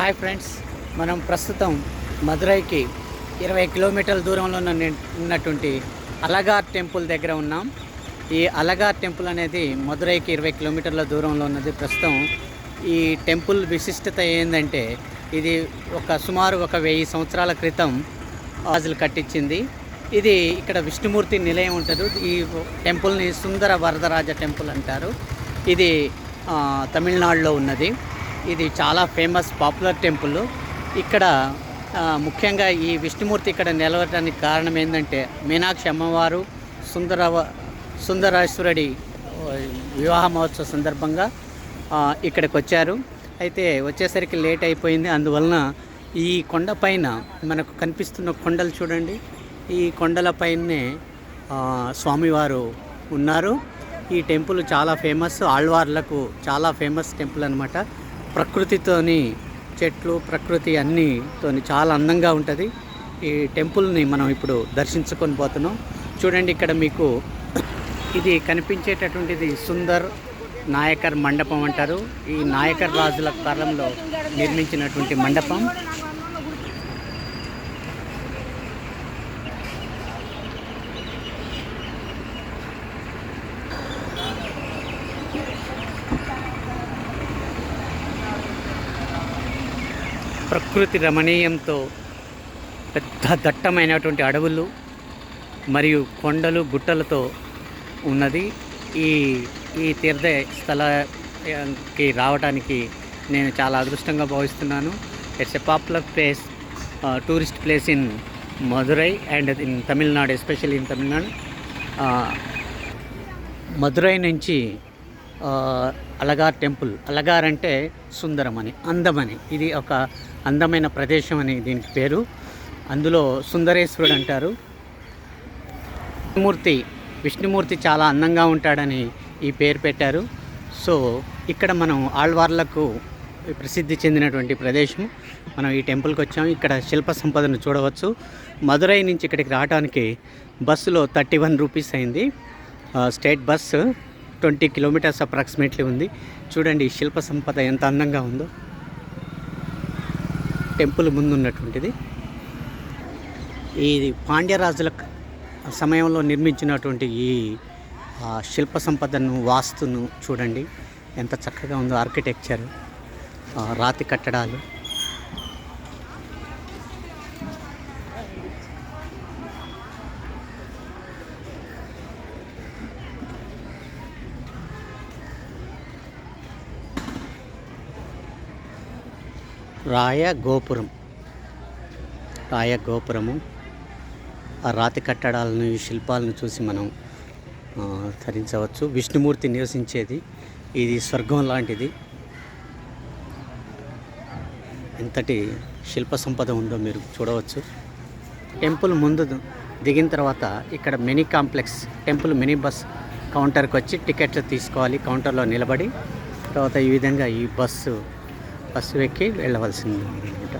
Hi friends మనం ప్రస్తుతం మదురైకి ఇరవై కిలోమీటర్ల దూరంలో ఉన్న ఉన్నటువంటి అలగార్ టెంపుల్ దగ్గర ఉన్నాం. ఈ అలగార్ టెంపుల్ అనేది మదురైకి ఇరవై కిలోమీటర్ల దూరంలో ఉన్నది. ప్రస్తుతం ఈ టెంపుల్ విశిష్టత ఏంటంటే ఇది ఒక సుమారు ఒక వెయ్యి సంవత్సరాల క్రితం రాజులు కట్టించింది. ఇది ఇక్కడ విష్ణుమూర్తి నిలయం ఉంటుంది. ఈ టెంపుల్ని సుందర వరదరాజ టెంపుల్ అంటారు. ఇది తమిళనాడులో ఉన్నది. ఇది చాలా ఫేమస్ పాపులర్ టెంపుల్ ఇక్కడ ముఖ్యంగా ఈ విష్ణుమూర్తి ఇక్కడ నిలవడానికి కారణం ఏంటంటే మీనాక్షి అమ్మవారు సుందర సుందరేశ్వరుడి వివాహ మహోత్సవ సందర్భంగా ఇక్కడికి వచ్చారు. అయితే వచ్చేసరికి లేట్ అయిపోయింది. అందువలన ఈ కొండపైన మనకు కనిపిస్తున్న కొండలు చూడండి. ఈ కొండలపైనే పైనే స్వామివారు ఉన్నారు. ఈ టెంపుల్ చాలా ఫేమస్ ఆళ్వార్లకు చాలా ఫేమస్ టెంపుల్ అనమాట ప్రకృతితోని చెట్లు ప్రకృతి అన్నీతోని చాలా అందంగా ఉంటుంది. ఈ టెంపుల్ని మనం ఇప్పుడు దర్శించుకొని పోతున్నాం. చూడండి ఇక్కడ మీకు ఇది కనిపించేటటువంటిది సుందర్ నాయకర్ మండపం అంటారు. ఈ నాయకర్ రాజుల కాలంలో నిర్మించినటువంటి మండపం. ప్రకృతి రమణీయంతో పెద్ద దట్టమైనటువంటి అడవులు మరియు కొండలు గుట్టలతో ఉన్నది. ఈ ఈ తీర్థ స్థలానికి రావడానికి నేను చాలా అదృష్టంగా భావిస్తున్నాను. It's a popular place tourist place in Madurai and in Tamil Nadu especially in Tamil Nadu Madurai నుంచి అలగార్ టెంపుల్. అలగార్ అంటే సుందరమని అందమని ఇది ఒక అందమైన ప్రదేశం అని దీనికి పేరు. అందులో సుందరేశ్వరుడు అంటారు. విష్ణుమూర్తి విష్ణుమూర్తి చాలా అందంగా ఉంటాడని ఈ పేరు పెట్టారు. సో ఇక్కడ మనం ఆళ్వార్లకు ప్రసిద్ధి చెందినటువంటి ప్రదేశం. మనం ఈ టెంపుల్కి వచ్చాం. ఇక్కడ శిల్ప సంపదను చూడవచ్చు. మదురై నుంచి ఇక్కడికి రావడానికి బస్సులో థర్టీ వన్ రూపీస్ అయింది. State bus. Twenty kilometres approximately ఉంది. చూడండి ఈ శిల్ప సంపద ఎంత అందంగా ఉందో. టెంపుల్ ముందు ఉన్నటువంటిది ఇది పాండ్యరాజుల సమయంలో నిర్మించినటువంటి ఈ శిల్ప సంపదను వాస్తును చూడండి. ఎంత చక్కగా ఉందో ఆర్కిటెక్చర్. రాతి కట్టడాలు. రాయ గోపురం రాయ గోపురము ఆ రాతి కట్టడాలను ఈ శిల్పాలను చూసి మనం ధరించవచ్చు. విష్ణుమూర్తి నివసించేది. ఇది స్వర్గం లాంటిది. ఎంతటి శిల్ప సంపద ఉందో మీరు చూడవచ్చు. టెంపుల్ ముందు దిగిన తర్వాత ఇక్కడ mini complex temple mini bus కౌంటర్కి వచ్చి టికెట్ తీసుకోవాలి. కౌంటర్లో నిలబడి తర్వాత ఈ విధంగా ఈ బస్సు బస్సు ఎక్కి వెళ్ళవలసింది అనమాట.